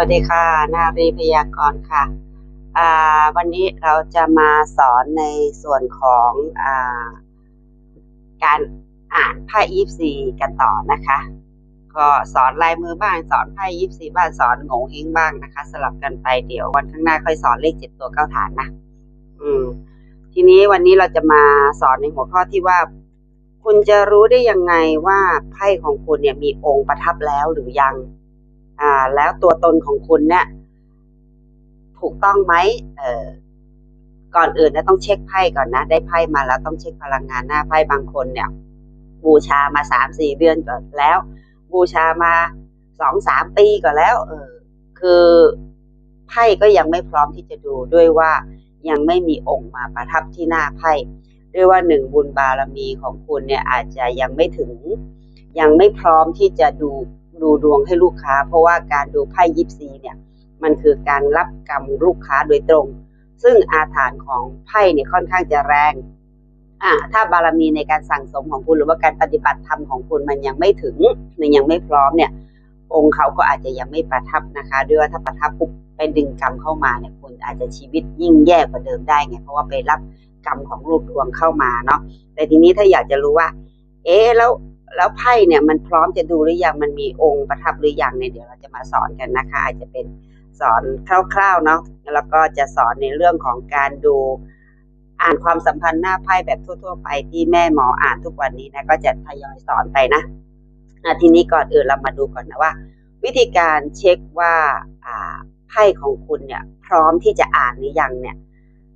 วัสดีค่ะ นารีพยากรณ์ค่ะ วันนี้เราจะมาสอนในส่วนของอาการอ่านไพ่ยิปซีกันต่อนะคะ ก็สอนลายมือบ้างสอนไพ่ยิปซีบ้างสอนโงงเฮงบ้างนะคะ สลับกันไปเดี๋ยววันข้างหน้าค่อยสอนเลขเจ็ดตัวเก้าฐานนะอืม ทีนี้วันนี้เราจะมาสอนในหัวข้อที่ว่า คุณจะรู้ได้ยังไงว่าไพ่ของคุณเนี่ยมีองค์ประทับแล้วหรือยัง อ่าแล้วตัวตนของคุณเนี่ยถูกต้องไหมเออก่อนอื่นนะต้องเช็คไพ่ก่อนนะ ได้ไพ่มาแล้วต้องเช็คพลังงานหน้าไพ่บางคนเนี่ย บูชามาสามสี่เดือนก่อนแล้ว บูชามาสองสามปีก่อนแล้ว เออ คือไพ่ก็ยังไม่พร้อมที่จะดูด้วยว่ายังไม่มีองค์มาประทับที่หน้าไพ่ด้วยว่าหนึ่งบุญบารมีของคุณเนี่ยอาจจะยังไม่ถึง ยังไม่พร้อมที่จะดู ดูดวงให้ลูกค้า เพราะว่าการดูไพ่ยิปซีเนี่ยมันคือการรับกรรมลูกค้าโดยตรง ซึ่งอาถรรพ์ของไพ่เนี่ยค่อนข้างจะแรงอ่าถ้าบารมีในการสั่งสมของคุณหรือว่าการปฏิบัติธรรมของคุณมันยังไม่ถึงหรือยังไม่พร้อมเนี่ย องค์เขาก็อาจจะยังไม่ประทับนะคะด้วยว่าถ้าประทับปุ๊บไปดึงกรรมเข้ามาเนี่ยคุณอาจจะชีวิตยิ่งแย่กว่าเดิมได้ไงเพราะว่าไปรับกรรมของลูกดวงเข้ามาเนาะแต่ทีนี้ถ้าอยากจะรู้ว่า เอ๊แล้ว แล้วไพ่เนี่ยมันพร้อมจะดูหรือยังมันมีองค์ประทับหรือยังเนี่ยเดี๋ยวเราจะมาสอนกันนะคะ อาจจะเป็นสอนคร่าวๆเนาะแล้วก็จะสอนในเรื่องของการดูอ่านความสัมพันธ์หน้าไพ่แบบทั่ว ๆ ไปที่แม่หมออ่านทุกวันนี้นะก็จะทยอยสอนไปนะทีนี้ก่อนอื่นเรามาดูก่อนนะว่า วิธีการเช็คว่าอ่าไพ่ของคุณเนี่ยพร้อมที่จะอ่านหรือยังเนี่ย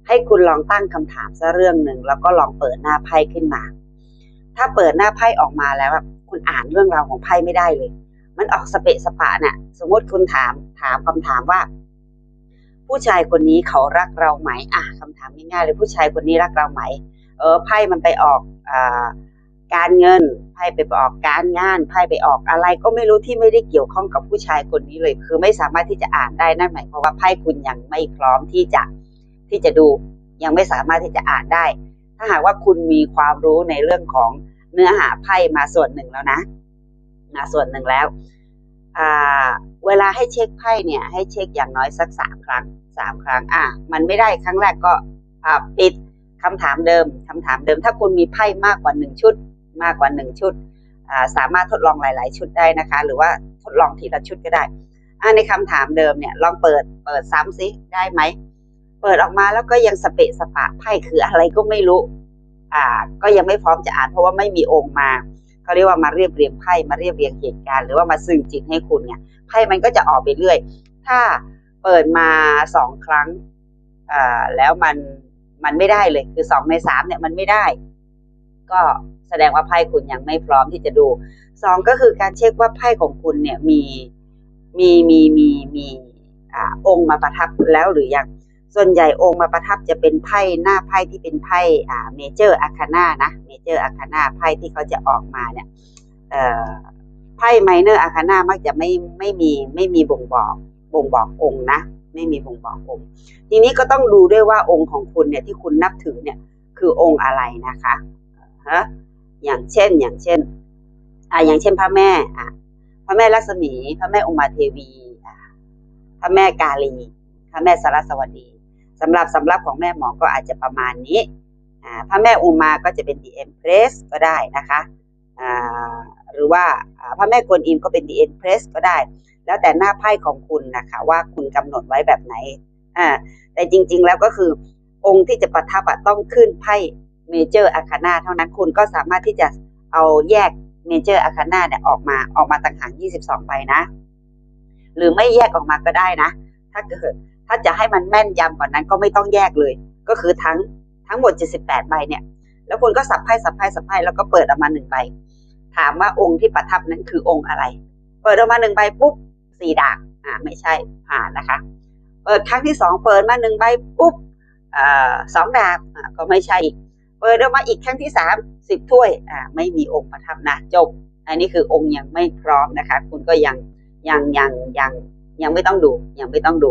ให้คุณลองตั้งคำถามสักเรื่องหนึ่งแล้วก็ลองเปิดหน้าไพ่ขึ้นมา ถ้าเปิดหน้าไพ่ออกมาแล้วแบบคุณอ่านเรื่องราวของไพ่ไม่ได้เลย มันออกสเปะสปะน่ะ สมมติคุณถามถามคำถามว่า ผู้ชายคนนี้เขารักเราไหมอะคำถามง่ายๆเลยผู้ชายคนนี้รักเราไหม เออไพ่มันไปออกอ่าการเงินไพ่ไปออกการงานไพ่ไปออกอะไรก็ไม่รู้ที่ไม่ได้เกี่ยวข้องกับผู้ชายคนนี้เลย คือไม่สามารถที่จะอ่านได้นั่นหมายความว่าไพ่คุณยังไม่พร้อมที่จะที่จะดู ยังไม่สามารถที่จะอ่านได้ ถ้าหากว่าคุณมีความรู้ในเรื่องของเนื้อหาไพ่มาส่วนหนึ่งแล้วนะนะส่วนหนึ่งแล้วเวลาให้เช็คไพ่เนี่ย ให้เช็คอย่างน้อยสักสามครั้งสามครั้ง อะมันไม่ได้ครั้งแรกก็ปิดคำถามเดิมคำถามเดิม ถ้าคุณมีไพ่มากกว่าหนึ่งชุด มากกว่าหนึ่งชุดสามารถทดลองหลาย ๆ ชุดได้นะคะ หรือว่าทดลองทีละชุดก็ได้อ่าในคำถามเดิมเนี่ยลองเปิดเปิดซ้ำซิได้ไหม เปิดออกมาแล้วก็ยังสเปะสปะไพ่คืออะไรก็ไม่รู้ อ่า ก็ยังไม่พร้อมจะอ่านเพราะว่าไม่มีองค์มาเขาเรียกว่ามาเรียบเรียงไพ่มาเรียบเรียงเหตุการณ์หรือว่ามาสื่อจิตให้คุณเนี่ยไพ่มันก็จะออกไปเรื่อย ถ้าเปิดมาสองครั้งอ่าแล้วมันมันไม่ได้เลยคือสองในสามเนี่ยมันไม่ได้ ก็แสดงว่าไพ่คุณยังไม่พร้อมที่จะดูสองก็คือการเช็คว่าไพ่ของคุณเนี่ยมีมีมีมีมีอ่าองค์มาประทับแล้วหรือยัง ส่วนใหญ่องค์มาประทับจะเป็นไพ่หน้าไพ่ที่เป็นไพ่อ่าเมเจอร์อาคาน่านะเมเจอร์อาคาน่าไพ่ที่เขาจะออกมาเนี่ยไพ่ไมเนอร์อาคาน่ามักจะไม่ไม่มีไม่มีบ่งบอกบ่งบอกองค์นะ ไม่มีบ่งบอกองค์ ทีนี้ก็ต้องดูด้วยว่าองค์ของคุณเนี่ยที่คุณนับถือเนี่ยคือองค์อะไรนะคะฮะอย่างเช่นอย่างเช่นอ่าอย่างเช่นพระแม่อะพระแม่ลักษมี พระแม่อุมาเทวีอะพระแม่กาลีพระแม่สารสวดี สำหรับสำหรับของแม่หมอก็อาจจะประมาณนี้อ่าพระแม่อุมาก็จะเป็น The Empress ก็ได้นะคะหรือว่าอ่าพระแม่กวนอิมก็เป็น The Empress ก็ได้ แล้วแต่หน้าไพ่ของคุณนะคะว่าคุณกำหนดไว้แบบไหนอ่าแต่จริงๆแล้วก็คือองค์ที่จะประทับต้องขึ้นไพ่เมเจอร์อาคาน่าเท่านั้นคุณก็สามารถที่จะเอาแยกเมเจอร์อาคาน่าเนี่ยออกมาออกมาต่างหาก22ใบนะ หรือไม่แยกออกมาก็ได้นะ ถ้าเกิด ถ้าจะให้มันแม่นยำกว่านั้นก็ไม่ต้องแยกเลย ก็คือทั้งทั้งหมด 78 ใบเนี่ย แล้วคุณก็สับไพ่สับไพ่สับไพ่แล้วก็เปิดออกมาหนึ่งใบ ถามว่าองค์ที่ประทับนั้นคือองค์อะไร เปิดออกมาหนึ่งใบปุ๊บสี่ดาบอ่าไม่ใช่ผ่านนะคะ เปิดครั้งที่สองเปิดมาหนึ่งใบปุ๊บอ่าสองดาบอ่าก็ไม่ใช่อีกเปิดออกมาอีกครั้งที่สามสิบถ้วยอ่าไม่มีองค์ประทับนะจบ อันนี้คือองค์ยังไม่พร้อมนะคะ คุณก็ยังยังยังยังยังไม่ต้องดูยังไม่ต้องดู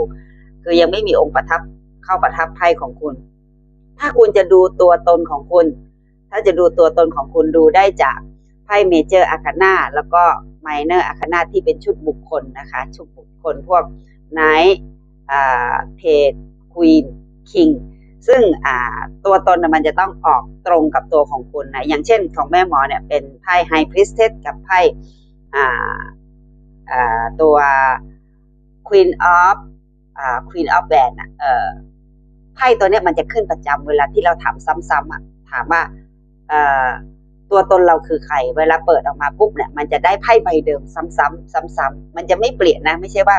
คือยังไม่มีองค์ประทับเข้าประทับไพ่ของคุณ ถ้าคุณจะดูตัวตนของคุณ ถ้าจะดูตัวตนของคุณดูได้จากไพ่เมเจอร์อาคาน่าแล้วก็ไมเนอร์อาคาน่าที่เป็นชุดบุคคลนะคะ ชุดบุคคลพวกไนท์อ่าเพจควีนคิงซึ่งอ่าตัวตนมันจะต้องออกตรงกับตัวของคุณนะอย่างเช่นของแม่หมอเนี่ยเป็นไพ่ไฮพริสเทสกับไพ่อ่าอ่าตัว Queen of อ่า Queen of w a n อะเอ่อไพ่ตัวเนี้ยมันจะขึ้นประจำเวลาที่เราถามซ้ำๆอะถามว่าอ่อตัวตนเราคือใคร เวลาเปิดออกมาปุ๊บเนี่ย มันจะได้ไพ่ใบเดิมซ้ำๆซ้ำๆมันจะไม่เปลี่ยนนะ ไม่ใช่ว่า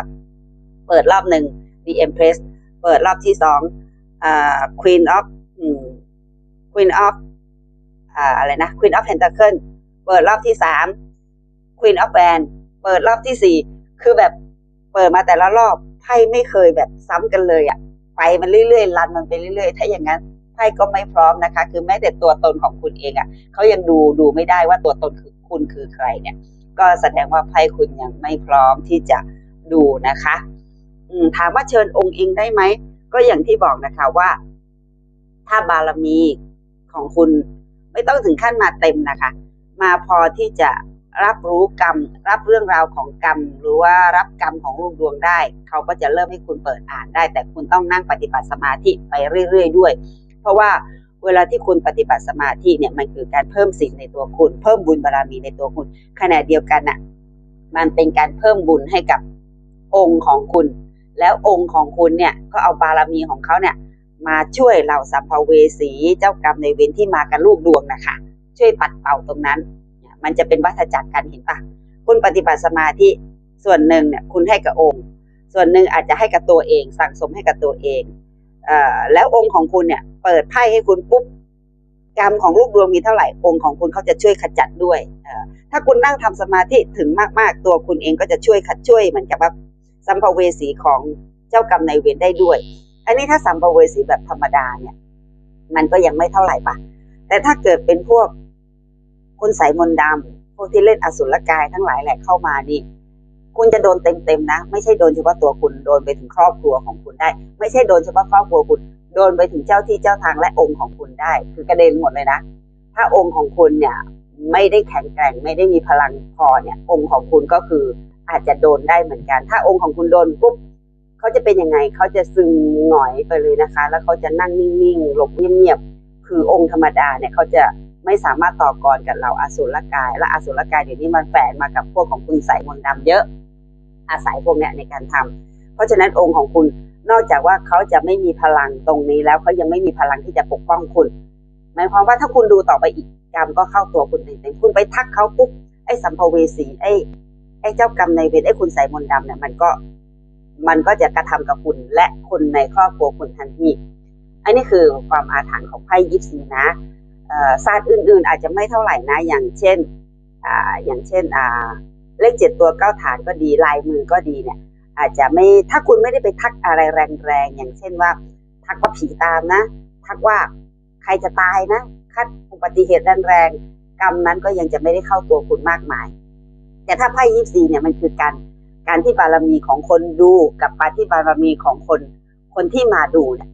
เปิดรอบหนึ่ง The Empress เปิดรอบที่สองอ่า Queen of Queen of อ่าอะไรนะ Queen of Pentacle เปิดรอบที่สาม Queen of w a n เปิดรอบที่สี่คือแบบเปิดมาแต่ละรอบ ไพ่ไม่เคยแบบซ้ำกันเลยอะไปมันเรื่อยๆรันมันไปเรื่อยๆ ถ้าอย่างนั้นไพ่ก็ไม่พร้อมนะคะ คือแม้แต่ตัวตนของคุณเองอะเขายังดูดูไม่ได้ว่าตัวตนคือคุณคือใครเนี่ย ก็แสดงว่าไพ่คุณยังไม่พร้อมที่จะดูนะคะถามว่าเชิญองค์เองได้ไหมก็อย่างที่บอกนะคะว่า ถ้าบารมีของคุณไม่ต้องถึงขั้นมาเต็มนะคะ มาพอที่จะ รับรู้กรรม รับเรื่องราวของกรรม หรือว่ารับกรรมของลูกดวงได้ เขาก็จะเริ่มให้คุณเปิดอ่านได้ แต่คุณต้องนั่งปฏิบัติสมาธิไปเรื่อย ๆ ด้วย เพราะว่าเวลาที่คุณปฏิบัติสมาธิเนี่ยมันคือการเพิ่มศีลในตัวคุณ เพิ่มบุญบารมีในตัวคุณขณะเดียวกันน่ะมันเป็นการเพิ่มบุญให้กับองค์ของคุณ แล้วองค์ของคุณเนี่ยก็เอาบารมีของเขาเนี่ยมาช่วยเหล่าสัมภเวสีเจ้ากรรมในเวรที่มากับลูกดวงนะคะช่วยปัดเป่าตรงนั้น มันจะเป็นวัฏจักรกันเห็นปะคุณปฏิบัติสมาธิส่วนหนึ่งเนี่ยคุณให้กับองค์ ส่วนหนึ่งอาจจะให้กับตัวเอง สั่งสมให้กับตัวเองเอแล้วองค์ของคุณเนี่ยเปิดไพ่ให้คุณปุ๊บกรรมของลูกดวงมีเท่าไหร่องค์ของคุณเขาจะช่วยขจัดด้วยถ้าคุณนั่งทำสมาธิถึงมากๆ ตัวคุณเองก็จะช่วยขัดช่วยเหมือนกับว่าสัมภเวสีของเจ้ากรรมนายเวรได้ด้วย อันนี้ถ้าสัมภเวสีแบบธรรมดาเนี่ย มันก็ยังไม่เท่าไหร่ปะแต่ถ้าเกิดเป็นพวก คุณใสายมนต์ดำพวกที่เล่นอสุรกายทั้งหลายแหละเข้ามานี่คุณจะโดนเต็มๆนะ ไม่ใช่โดนเฉพาะตัวคุณโดนไปถึงครอบครัวของคุณได้ ไม่ใช่โดนเฉพาะครอบครัวคุณ โดนไปถึงเจ้าที่เจ้าทางและองค์ของคุณได้ คือกระเด็นหมดเลยนะ ถ้าองค์ของคุณเนี่ยไม่ได้แข็งแกร่งไม่ได้มีพลังพอเนี่ย องค์ของคุณก็คืออาจจะโดนได้เหมือนกัน ถ้าองค์ของคุณโดนปุ๊บเขาจะเป็นยังไงเขาจะซึมหงอยไปเลยนะคะ แล้วเขาจะนั่งนิ่งๆหลบเงียบๆคือองค์ธรรมดาเนี่ยเขาจะ ไม่สามารถต่อกรกับเราอสุรกาย และอสุรกายเดี๋ยวนี้มันแฝงมากับพวกของคุณสายมนต์ดำเยอะอาศัยพวกเนี้ยในการทำเพราะฉะนั้นองค์ของคุณนอกจากว่าเขาจะไม่มีพลังตรงนี้แล้วเขายังไม่มีพลังที่จะปกป้องคุณ หมายความว่าถ้าคุณดูต่อไปอีกกรรมก็เข้าตัวคุณเต็มๆคุณไปทักเขาปุ๊บไอ้สัมภเวสีไอ้ไอ้เจ้ากรรมในเวรไอ้คุณสายมนต์ดำเนี่ยมันก็มันก็จะกระทำกับคุณและคนในครอบครัวคุณทันทีอันนี้คือความอาถรรพ์ของไพ่ยิปซีนะ ศาสตร์อื่นๆ อาจจะไม่เท่าไหร่นะ อย่างเช่นออย่างเช่นเลขเจ็ดตัวเก้าฐานก็ดีลายมือก็ดีเนี่ย อาจจะไม่ถ้าคุณไม่ได้ไปทักอะไรแรงๆอย่างเช่นว่า ทักว่าผีตามนะ ทักว่าใครจะตายนะคัดอุบัติเหตุแรงๆกรรมนั้นก็ยังจะไม่ได้เข้าตัวคุณมากมาย แต่ถ้าไพ่ยิปซีเนี่ยมันคือการการที่บารมีของคนดูกับการที่บารมีของคนคนที่มาดูเนี่ย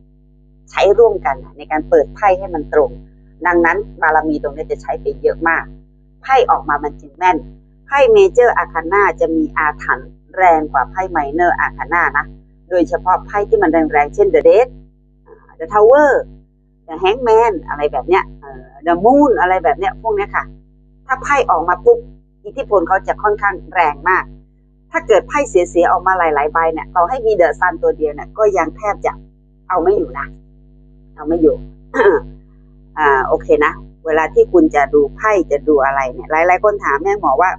ใช้ร่วมกันในการเปิดไพ่ให้มันตรง ดังนั้นบารมีตรงนี้จะใช้ไปเยอะมากไพ่ออกมามันจึงแม่นไพ่เมเจอร์อาคาน่าจะมีอาถรรพ์แรงกว่าไพ่ไมเนอร์อาคาน่านะโดยเฉพาะไพ่ที่มันแรงๆเช่น The Dead อ่า The Tower The Hangman อะไรแบบเนี้ยเอ่อ The Moon อะไรแบบเนี้ยพวกเนี้ยค่ะ ถ้าไพ่ออกมาปุ๊บอิทธิพลเขาจะค่อนข้างแรงมาก ถ้าเกิดไพ่เสียๆออกมาหลายๆใบเนี่ยต่อให้มีเดอะซันตัวเดียวเนี่ยก็ยังแทบจะเอาไม่อยู่นะ เอาไม่อยู่ อ่าโอเคนะ เวลาที่คุณจะดูไพ่จะดูอะไรเนี่ยหลาย ๆ คนถามแม่หมอว่า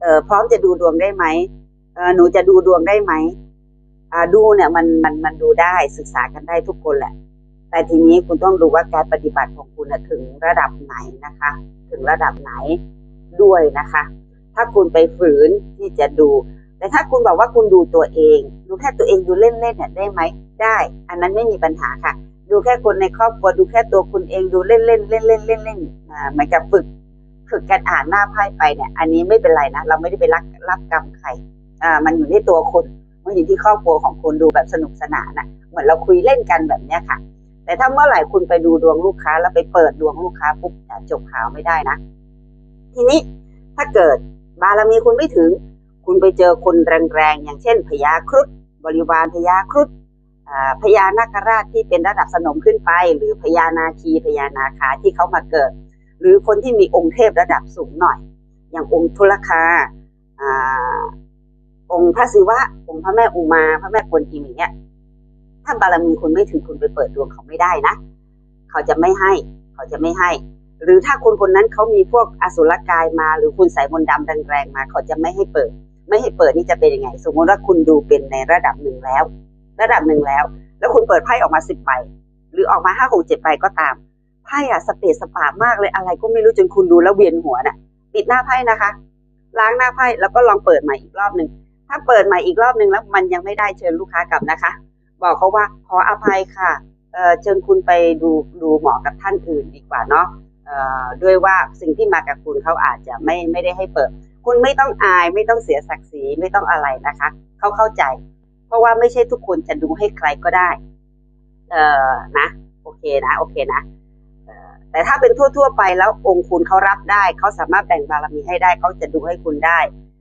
เออพร้อมจะดูดวงได้ไหมเออหนูจะดูดวงได้ไหมอ่าดูเนี่ยมันมันมันดูได้ศึกษากันได้ทุกคนแหละ แต่ทีนี้คุณต้องดูว่าการปฏิบัติของคุณถึงระดับไหนนะคะ ถึงระดับไหนด้วยนะคะ ถ้าคุณไปฝืนที่จะดู แต่ถ้าคุณบอกว่าคุณดูตัวเอง ดูแค่ตัวเองดูเล่นๆเนี่ยได้ไหมได้ อันนั้นไม่มีปัญหาค่ะ ดูแค่คนในครอบครัวดูแค่ตัวคุณเองดูเล่นๆเล่นเล่นเล่นเล่นอ่าเหมือนกับฝึกฝึกการอ่านหน้าไพ่ไปเนี่ย อันนี้ไม่เป็นไรนะเราไม่ได้ไปรับรับกรรมใครอ่ามันอยู่ที่ตัวคุณมันอยู่ที่ครอบครัวของคุณดูแบบสนุกสนานนะเหมือนเราคุยเล่นกันแบบเนี้ยค่ะ แต่ถ้าเมื่อไหร่คุณไปดูดวงลูกค้า แล้วไปเปิดดวงลูกค้าปุ๊บจบข่าวไม่ได้นะ ทีนี้ถ้าเกิดบารมีคุณไม่ถึง คุณไปเจอคนแรงๆอย่างเช่นพญาครุฑบริวารพญาครุฑ พญานาคราชที่เป็นระดับสนมขึ้นไป หรือพญานาคีพญานาคาที่เขามาเกิด หรือคนที่มีองค์เทพระดับสูงหน่อย อย่างองค์ทุลคาอองค์พระศิวะ องค์พระแม่อุมา พระแม่กวนอิมอย่างเงี้ยถ้าบารมีคุณไม่ถึงคุณไปเปิดดวงเขาไม่ได้นะ เขาจะไม่ให้เขาจะไม่ให้ หรือถ้าคนคนนั้นเขามีพวกอสุรกายมา หรือคุณใส่มนต์ดำแรงๆมา เขาจะไม่ให้เปิด ไม่ให้เปิดนี่จะเป็นยังไง สมมติว่าคุณดูเป็นในระดับหนึ่งแล้ว ระดับหนึ่งแล้ว แล้วคุณเปิดไพ่ออกมาสิบใบหรือออกมาห้าหกเจ็ดใบก็ตามไพ่อะสเปซสปามากเลยอะไรก็ไม่รู้จนคุณดูแล้วเวียนหัวน่ะปิดหน้าไพ่นะคะ ล้างหน้าไพ่แล้วก็ลองเปิดใหม่อีกรอบหนึ่งถ้าเปิดใหม่อีกรอบหนึ่งแล้วมันยังไม่ได้เชิญลูกค้ากลับนะคะ บอกเขาว่าขออภัยค่ะเอ่อเชิญคุณไปดูดูหมอกับท่านอื่นดีกว่าเนาะเอ่อด้วยว่าสิ่งที่มากับคุณเขาอาจจะไม่ไม่ได้ให้เปิด คุณไม่ต้องอายไม่ต้องเสียศักดิ์ศรีไม่ต้องอะไรนะคะเขาเข้าใจ เพราะว่าไม่ใช่ทุกคนจะดูให้ใครก็ได้ เอ่อนะโอเคนะโอเคนะแต่ถ้าเป็นทั่ว ๆ ไปแล้วองค์คุณเขารับได้เขาสามารถแบ่งบารมีให้ได้เขาจะดูให้คุณได้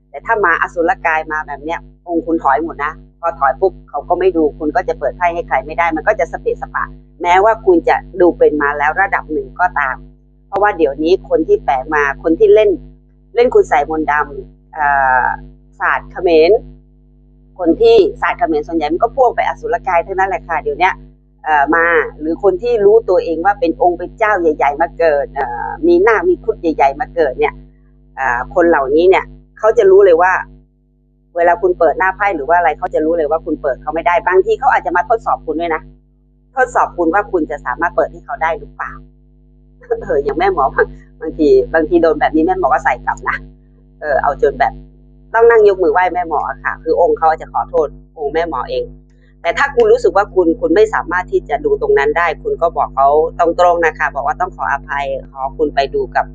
แต่ถ้ามาอสุรกายมาแบบเนี้ย องค์คุณถอยหมดนะพอถอยปุ๊บเขาก็ไม่ดูคุณก็จะเปิดไพ่ให้ใครไม่ได้ มันก็จะสเปะสปะ แม้ว่าคุณจะดูเป็นมาแล้วระดับหนึ่งก็ตาม เพราะว่าเดี๋ยวนี้คนที่แฝงมาคนที่เล่น เล่นคุณใส่มนต์ดำอ่อศาสตร์เขมร คนที่ศาสตร์เขมรส่วนใหญ่มันก็พ่วงไปอสุรกายเท่านั้นแหละค่ะเดี๋ยวนี้เอ่อมา หรือคนที่รู้ตัวเองว่าเป็นองค์เป็นเจ้าใหญ่ ๆ มาเกิดเอ่อมีหน้ามีครุฑใหญ่ ๆ มาเกิดเนี่ยเอ่อคนเหล่านี้เนี่ยเขาจะรู้เลยว่า เวลาคุณเปิดหน้าไพ่หรือว่าอะไรเขาจะรู้เลยว่าคุณเปิดเขาไม่ได้บางทีเขาอาจจะมาทดสอบคุณด้วยนะทดสอบคุณว่าคุณจะสามารถเปิดให้เขาได้หรือเปล่าเอออย่างแม่หมอบางบางที บางทีโดนแบบนี้แม่หมอก็ใส่กลับนะเออเอาจนแบบ ต้องนั่งยกมือไหว้แม่หมอค่ะ คือองค์เขาจะขอโทษองค์แม่หมอเอง แต่ถ้าคุณรู้สึกว่าคุณคุณไม่สามารถที่จะดูตรงนั้นได้ คุณก็บอกเขาตรงๆนะคะ บอกว่าต้องขออภัยขอคุณไปดูกับ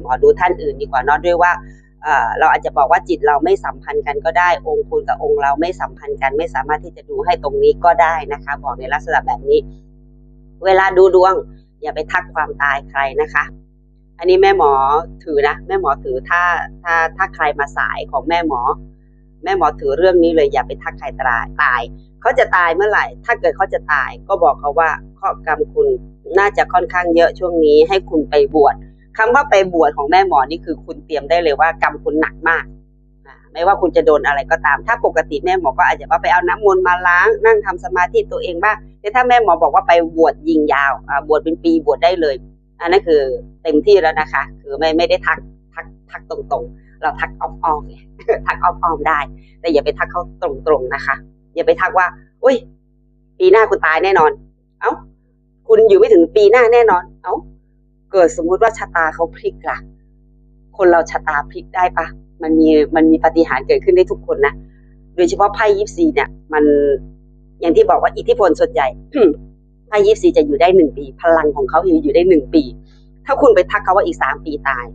หมอดูท่านอื่นดีกว่าเนอะด้วยว่าเอ่อเราอาจจะบอกว่าจิตเราไม่สัมพันธ์กันก็ได้ องค์คุณกับองค์เราไม่สัมพันธ์กัน ไม่สามารถที่จะดูให้ตรงนี้ก็ได้นะคะ บอกในลักษณะแบบนี้ เวลาดูดวง อย่าไปทักความตายใครนะคะ อันนี้แม่หมอถือนะแม่หมอถือถ้าถ้าถ้าใครมาสายของแม่หมอ แม่หมอถือเรื่องนี้เลยอย่าไปทักใครตายตายเขาจะตายเมื่อไหร่ ถ้าเกิดเขาจะตายก็บอกเขาว่าข้อกรรมคุณน่าจะค่อนข้างเยอะช่วงนี้ให้คุณไปบวชคำว่าไปบวชของแม่หมอนี่คือคุณเตรียมได้เลยว่ากรรมคุณหนักมากไม่ว่าคุณจะโดนอะไรก็ตาม ถ้าปกติแม่หมอก็อาจจะว่าไปเอาน้ำมนต์มาล้าง นั่งทำสมาธิตัวเองบ้างแต่ถ้าแม่หมอบอกว่าไปบวชยิงยาวบวชเป็นปีบวชได้เลย อันนั้นคือเต็มที่แล้วนะคะ คือไม่ไม่ได้ทักทักทักตรงๆ เราทักอ้อมๆไงทักอ้อมๆได้ แต่อย่าไปทักเขาตรงๆนะคะ อย่าไปทักว่าอุ้ย ปีหน้าคุณตายแน่นอน เอ้า คุณอยู่ไม่ถึงปีหน้าแน่นอน เอ้า เกิดสมมุติว่าชะตาเขาพลิกล่ะ คนเราชะตาพลิกได้ปะมันมีมันมีปฏิหารเกิดขึ้นได้ทุกคนนะ โดยเฉพาะไพ่ยิปซีเนี่ย มันอย่างที่บอกว่าอิทธิพลส่วนใหญ่ ไพ่ยิปซีจะอยู่ได้หนึ่งปี พลังของเขาอยู่อยู่ได้หนึ่งปี ถ้าคุณไปทักเขาว่าอีกสามปีตาย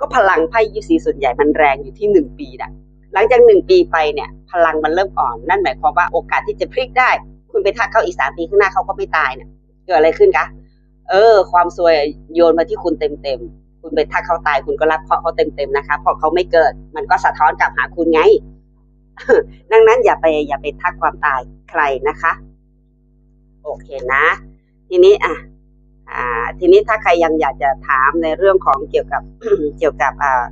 ก็พลังไพ่ยิปซีส่วนใหญ่มันแรงอยู่ที่หนึ่งปีนะหลังจากหนึ่งปีไปเนี่ย พลังมันเริ่มอ่อน นั่นหมายความว่าโอกาสที่จะพลิกได้ คุณไปทักเขาอีกสามปีข้างหน้าเขาก็ไม่ตายเนี่ยเกิดอะไรขึ้นคะเออ ความซวยโยนมาที่คุณเต็มๆคุณไปทักเขาตายคุณก็รับเคราะห์เขาเต็มเต็มๆนะคะเพราะเขาไม่เกิด มันก็สะท้อนกลับหาคุณไงดังนั้นอย่าไปอย่าไปทักความตายใครนะคะ โอเคนะ ทีนี้อะอ่า ทีนี้ถ้าใครยังอยากจะถามในเรื่องของเกี่ยวกับเกี่ยวกับอ่า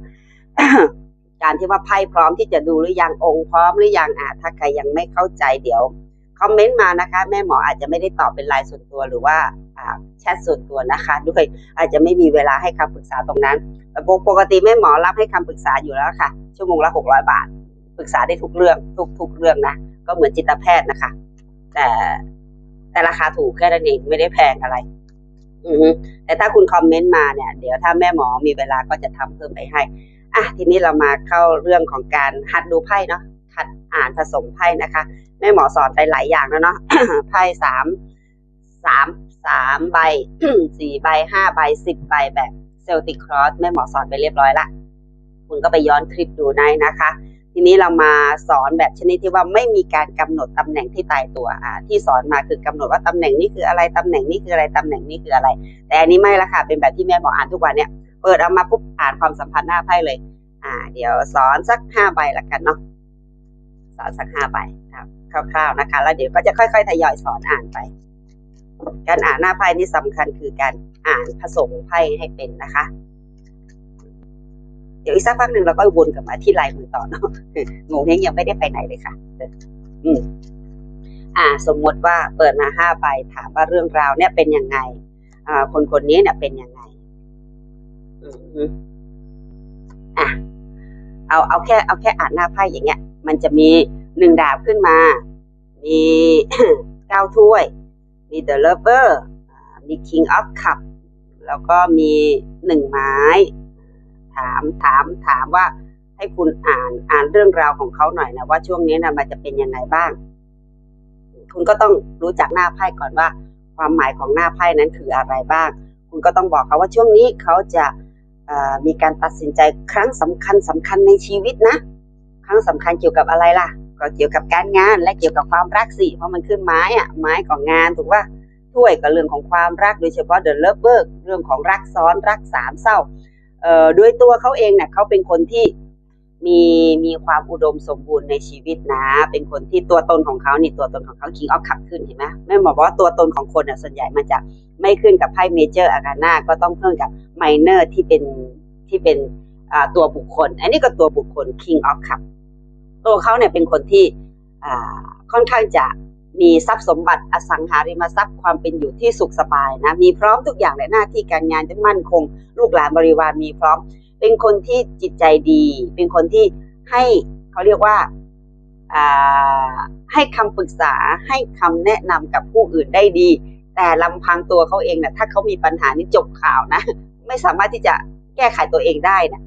การที่ว่าไพ่พร้อมที่จะดูหรือยังองค์พร้อมหรือยังอะถ้าใครยังไม่เข้าใจเดี๋ยวคอมเมนต์มานะคะ แม่หมออาจจะไม่ได้ตอบเป็นไลน์ส่วนตัวหรือว่าแชทส่วนตัวนะคะด้วยอาจจะไม่มีเวลาให้คำปรึกษาตรงนั้นแต่ปกปกติแม่หมอรับให้คำปรึกษาอยู่แล้วค่ะ ชั่วโมงละหกร้อยบาท ปรึกษาได้ทุกเรื่องทุกทุกเรื่องนะ ก็เหมือนจิตแพทย์นะคะ แต่ แต่ราคาถูกแค่นั้นเองไม่ได้แพงอะไร อือแต่ถ้าคุณคอมเมนต์มาเนี่ย เดี๋ยวถ้าแม่หมอมีเวลาก็จะทำเพิ่มไปให้ อะทีนี้เรามาเข้าเรื่องของการหัดดูไพ่เนาะหัดอ่านผสมไพ่นะคะ แม่หมอสอนไปหลายอย่างแล้วเนาะไพ่สามสามสามใบสี่ใบห้าใบสิบใบแบบเซลติครอสแม่หมอสอนไปเรียบร้อยละคุณก็ไปย้อนคลิปดูได้นะคะ ทีนี้เรามาสอนแบบชนิดที่ว่าไม่มีการกำหนดตำแหน่งที่ตายตัวอ่าที่สอนมาคือกำหนดว่าตำแหน่งนี้คืออะไรตำแหน่งนี้คืออะไรตำแหน่งนี้คืออะไร แต่อันนี้ไม่ละค่ะเป็นแบบที่แม่หมออ่านทุกวันเนี่ยเปิดเอามาปุ๊บอ่านความสัมพันธ์หน้าไพ่เลย อ่า เดี๋ยวสอนสักห้าใบละกันเนาะสอนสักห้าใบครับคร่าวๆนะคะ แล้วเดี๋ยวก็จะค่อย ๆ ทยอยสอนอ่านไป การอ่านหน้าไพ่นี่สำคัญคือการอ่านผสมไพ่ให้เป็นนะคะ เดี๋ยวอีกสักพักหนึ่งเราก็วนกลับมาที่ลายมือต่อเนาะงงเฮงยังไม่ได้ไปไหนเลยค่ะอืมอ่า สมมติว่าเปิดมาห้าใบถามว่าเรื่องราวเนี่ยเป็นยังไง อ่า คนคนนี้เนี่ยเป็นยังไง อืมอะเอาเอาแค่ เอาแค่อ่านหน้าไพ่อย่างเงี้ย มันจะมีหนึ่งดาบขึ้นมา มีเก้าถ้วย มี the lover มี king of cup แล้วก็มีหนึ่งไม้ ถามถามถามว่าให้คุณอ่านอ่านเรื่องราวของเขาหน่อยนะว่าช่วงนี้นะมันจะเป็นยังไงบ้าง คุณก็ต้องรู้จักหน้าไพ่ก่อนว่า ความหมายของหน้าไพ่นั้นคืออะไรบ้าง คุณก็ต้องบอกเขาว่าช่วงนี้เขาจะมีการตัดสินใจครั้งสำคัญสำคัญในชีวิตนะ ครั้งสำคัญเกี่ยวกับอะไรล่ะ ก็เกี่ยวกับการงานและเกี่ยวกับความรักสิเพราะมันขึ้นไม้อะไม้ของงานถูกป่ะถ้วยก็เรื่องของความรักโดยเฉพาะ the lover เรื่องของรักซ้อนรักสามเศร้า ด้วยตัวเขาเองเนี่ยเขาเป็นคนที่มีมีความอุดมสมบูรณ์ในชีวิตนะ เป็นคนที่ตัวตนของเขานี่ตัวตนของเขา King of Cup ขึ้นเห็นไหมแม่หมอบอกว่าตัวตนของคนเนี่ยส่วนใหญ่มันจะไม่ขึ้นกับไพ่เมเจอร์อาการนาก็ต้องเพิ่มกับไมเนอร์ที่เป็นที่เป็นอ่าตัวบุคคล อันนี้ก็ตัวบุคคล King of Cup ตัวเขาเนี่ยเป็นคนที่อ่าค่อนข้างจะ มีทรัพย์สมบัติอสังหาริมทรัพย์ความเป็นอยู่ที่สุขสบายนะมีพร้อมทุกอย่างในหน้าที่การงานที่มั่นคง ลูกหลานบริวารมีพร้อม เป็นคนที่จิตใจดี เป็นคนที่ให้เขาเรียกว่าให้คำปรึกษาให้คำแนะนำกับผู้อื่นได้ดี แต่ลำพังตัวเขาเองเนี่ยถ้าเขามีปัญหานี่จบข่าวนะ ไม่สามารถที่จะแก้ไขตัวเองได้นะ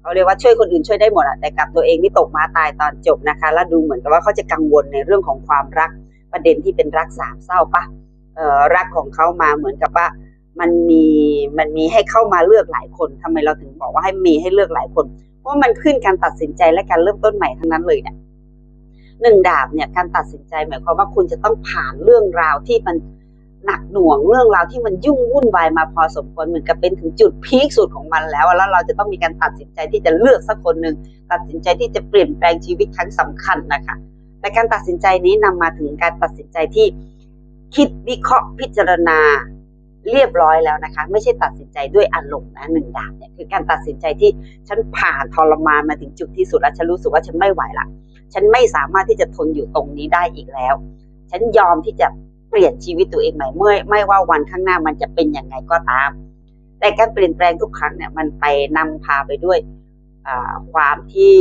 เขาเรียกว่าช่วยคนอื่นช่วยได้หมดอะแต่กับตัวเองนี่ตกมาตายตอนจบนะคะ แล้วดูเหมือนกับว่าเขาจะกังวลในเรื่องของความรัก ประเด็นที่เป็นรักสามเศร้าปะเอ่อรักของเขามาเหมือนกับว่ามันมีมันมีให้เข้ามาเลือกหลายคนทำไมเราถึงบอกว่าให้มีให้เลือกหลายคน เพราะมันขึ้นการตัดสินใจและการเริ่มต้นใหม่ทั้งนั้นเลยเนี่ยหนึ่งดาบเนี่ยการตัดสินใจหมายความว่าคุณจะต้องผ่านเรื่องราวที่มันหนักหน่วงเรื่องราวที่มันยุ่งวุ่นวายมาพอสมควรเหมือนกับเป็นถึงจุดพีคสุดของมันแล้วแล้วเราจะต้องมีการตัดสินใจที่จะเลือกสักคนหนึ่งตัดสินใจที่จะเปลี่ยนแปลงชีวิตครั้งสำคัญนะคะ แต่การตัดสินใจนี้นำมาถึงการตัดสินใจที่คิดวิเคราะห์พิจารณาเรียบร้อยแล้วนะคะ ไม่ใช่ตัดสินใจด้วยอารมณ์นะหนึ่งดาบเนี่ยคือการตัดสินใจที่ฉันผ่านทรมานมาถึงจุดที่สุดแล้วฉันรู้สึกว่าฉันไม่ไหวละฉันไม่สามารถที่จะทนอยู่ตรงนี้ได้อีกแล้ว ฉันยอมที่จะเปลี่ยนชีวิตตัวเองใหม่เมื่อไม่ว่าวันข้างหน้ามันจะเป็นยังไงก็ตาม แต่การเปลี่ยนแปลงทุกครั้งเนี่ยมันไปนำพาไปด้วยความที่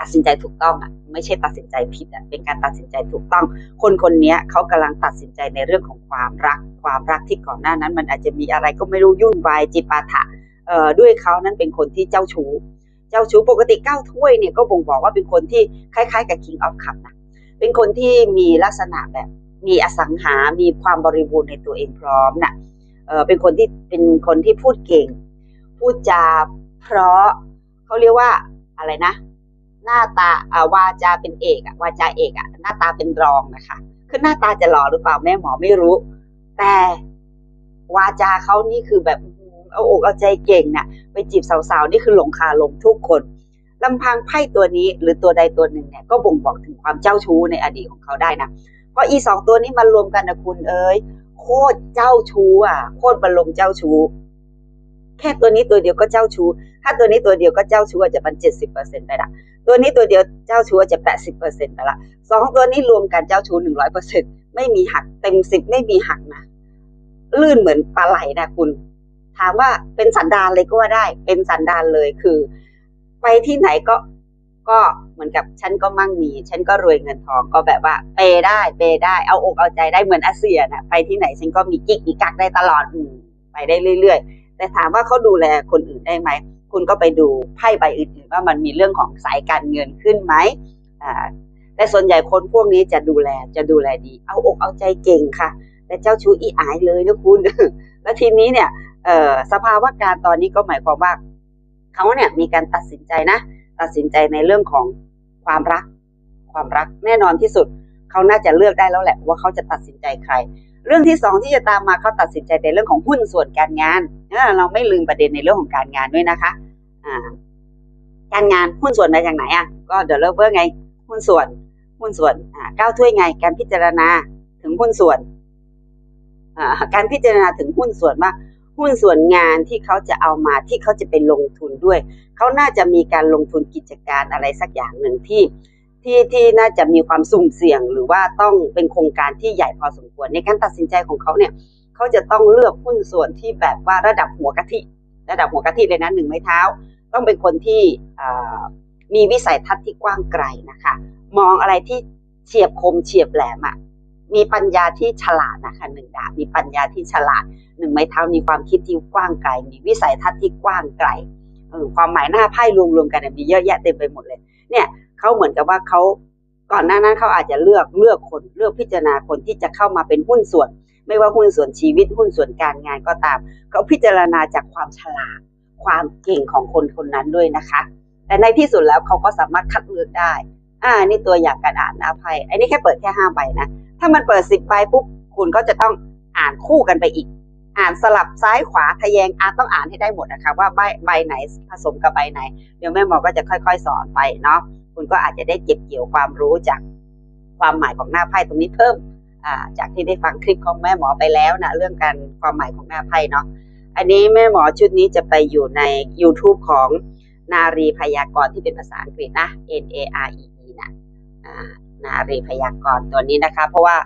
ตัดสินใจถูกต้องอะไม่ใช่ตัดสินใจผิดอะเป็นการตัดสินใจถูกต้อง คนคนนี้เขากำลังตัดสินใจในเรื่องของความรัก ความรักที่ก่อนหน้านั้น มันอาจจะมีอะไรก็ไม่รู้ยุ่นวายจิปาถะเอ่อด้วยเขานั้นเป็นคนที่เจ้าชู้ เจ้าชู้ปกติเก้าถ้วยเนี่ยก็บ่งบอกว่าเป็นคนที่คล้ายๆกับ King of Cup นะเป็นคนที่มีลักษณะแบบมีอสังหา มีความบริบูรณ์ในตัวเองพร้อมน่ะเออเป็นคนที่เป็นคนที่พูดเก่ง พูดจาเพราะเขาเรียกว่าอะไรนะ น้าตาอ่าวาจาเป็นเอกอะวาจาเอกอะหน้าตาเป็นรองนะคะ คือหน้าตาจะหล่อหรือเปล่าแม่หมอไม่รู้ แต่วาจาเขานี่คือแบบเอาอกเอาใจเก่งน่ะ ไปจีบสาวๆนี่คือหลงคาลมทุกคนลำพังไพ่ตัวนี้หรือตัวใดตัวหนึ่งเนี่ยก็บ่งบอกถึงความเจ้าชู้ในอดีตของเขาได้นะเพราะอีสองตัวนี้มารวมกันนะคุณเอ้ยโคตรเจ้าชู้อะโคตรบรรลมเจ้าชู้ แค่ตัวนี้ตัวเดียวก็เจ้าชู้ถ้าตัวนี้ตัวเดียวก็เจ้าชู้อาจจะเป็นเจ็ดสิบเปอร์เซ็นต์ไปละตัวนี้ตัวเดียวเจ้าชู้อาจจะแปดสิบเปอร์เซ็นต์ไปละสองตัวนี้รวมกันเจ้าชู้หนึ่งร้อยเปอร์เซ็นต์ไม่มีหักเต็มสิบไม่มีหักนะลื่นเหมือนปลาไหลนะคุณ ถามว่าเป็นสันดานเลยก็ว่าได้ เป็นสันดานเลยคือ ไปที่ไหนก็ก็เหมือนกับฉันก็มั่งมี ฉันก็รวยเงินทองก็แบบว่า เปย์ได้เปย์ได้เอาอกเอาใจได้เหมือนอาเซียนะไปที่ไหนฉันก็มีกิ๊กมีกักได้ตลอดอืมไปได้เรื่อย ๆ แต่ถามว่าเขาดูแลคนอื่นได้ไหม คุณก็ไปดูไพ่ใบอื่นๆว่ามันมีเรื่องของสายการเงินขึ้นไหมอ่าแต่ส่วนใหญ่คนพวกนี้จะดูแลจะดูแลดี เอาอกเอาใจเก่งค่ะ แต่เจ้าชู้อีอายเลยนะคุณ แล้วทีนี้เนี่ยสภาวะการตอนนี้ก็หมายความว่าเขาเนี่ยมีการตัดสินใจนะ ตัดสินใจในเรื่องของความรัก ความรักแน่นอนที่สุดเขาน่าจะเลือกได้แล้วแหละว่าเขาจะตัดสินใจใคร เรื่องที่สองที่จะตามมาเขาตัดสินใจในเรื่องของหุ้นส่วนการงาน เราไม่ลืมประเด็นในเรื่องของการงานด้วยนะคะการงานหุ้นส่วนมาจากไหนอะก็เด e เ e เวอร์ไงหุ้นส่วนหุ้นส่วนก้าวถ้วยไง การพิจารณาถึงหุ้นส่วนการพิจารณาถึงหุ้นส่วนว่าหุ้นส่วนงานที่เขาจะเอามาที่เขาจะไปลงทุนด้วย เขาน่าจะมีการลงทุนกิจการอะไรสักอย่างหนึ่งที่ที่ที่น่าจะมีความสุ่มเสี่ยงหรือว่าต้องเป็นโครงการที่ใหญ่พอสมควรในการตัดสินใจของเขาเนี่ย เขาจะต้องเลือกหุ้นส่วนที่แบบว่าระดับหัวกะทิ ระดับหัวกะทิเลยนะหนึ่งไม้เท้า ต้องเป็นคนที่มีวิสัยทัศน์ที่กว้างไกลนะคะ มองอะไรที่เฉียบคมเฉียบแหลมอะมีปัญญาที่ฉลาดนะคะหนึ่งดาบมีปัญญาที่ฉลาดหนึ่งไม้เท้ามีความคิดที่กว้างไกล มีวิสัยทัศน์ที่กว้างไกลเออความหมายหน้าไพ่รวมๆกันเนี่ยมีเยอะแยะเต็มไปหมดเลย เนี่ยเขาเหมือนกับว่าเขาก่อนหน้านั้นเขาอาจจะเลือกเลือกคนเลือกพิจารณาคนที่จะเข้ามาเป็นหุ้นส่วน ไม่ว่าหุ้นส่วนชีวิตหุ้นส่วนการงานก็ตาม เขาพิจารณาจากความฉลาด ความเก่งของคนคนนั้นด้วยนะคะ แต่ในที่สุดแล้วเขาก็สามารถคัดเลือกได้ อ่า นี่ตัวอย่างการอ่านหน้าไพ่ไอ้นี่แค่เปิดแค่ห้าใบนะ ถ้ามันเปิดสิบใบปุ๊บคุณก็จะต้องอ่านคู่กันไปอีก อ่านสลับซ้ายขวาทะแยงอ่านต้องอ่านให้ได้หมดนะคะ ว่าใบใบไหนผสมกับใบไหน เดี๋ยวแม่หมอก็จะค่อย ๆ สอนไปเนาะ คุณก็อาจจะได้เก็บเกี่ยวความรู้จากความหมายของหน้าไพ่ตรงนี้เพิ่ม จากที่ได้ฟังคลิปของแม่หมอไปแล้วนะเรื่องการความหมายของหน้าไพ่เนาะอันนี้แม่หมอชุดนี้จะไปอยู่ใน YouTube ของนารีพยากรที่เป็นภาษาอังกฤษนะ N A R E E นะอ่านารีพยากรตัวนี้นะคะ เพราะว่า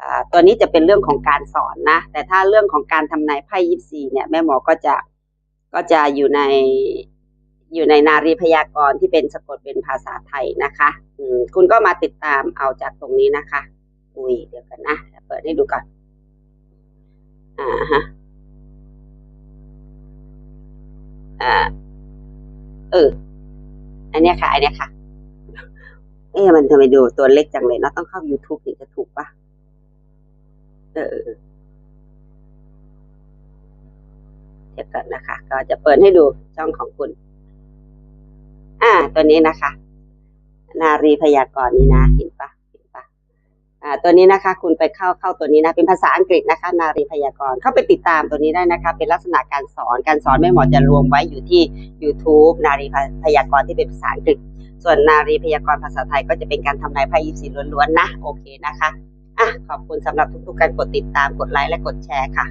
อ่าตัวนี้จะเป็นเรื่องของการสอนนะ แต่ถ้าเรื่องของการทำนายไพ่ยิปซีเนี่ยแม่หมอก็จะก็จะอยู่ในอยู่ในนารีพยากรที่เป็นสะกดเป็นภาษาไทยนะคะ คุณก็มาติดตามเอาจากตรงนี้นะคะ อุ้ยเดี๋ยวกันนะเปิดให้ดูก่อน อ่าฮะ อ่า เออ อันเนี้ยค่ะ อันเนี้ยค่ะ เอ๊ะมันทำไมดูตัวเล็กจังเลยเนาะต้องเข้า YouTube ถึงจะถูกปะเออเดี๋ยวก่อนนะคะ ก็จะเปิดให้ดูช่องของคุณ อ่า ตัวนี้นะคะ นารีพยากรณ์นี้นะ เห็นปะ อ่าตัวนี้นะคะคุณไปเข้าเข้าตัวนี้นะเป็นภาษาอังกฤษนะคะ นารีพยากรณ์เข้าไปติดตามตัวนี้ได้นะคะ เป็นลักษณะการสอนการสอนแม่หมอจะรวมไว้อยู่ที่ YouTube นารีพยากรณ์ที่เป็นภาษาอังกฤษ ส่วนนารีพยากรณ์ภาษาไทยก็จะเป็นการทำนายไพ่ยิปซีล้วนๆนะโอเคนะคะอะขอบคุณสำหรับทุกๆการกดติดตามกดไลค์และกดแชร์ค่ะ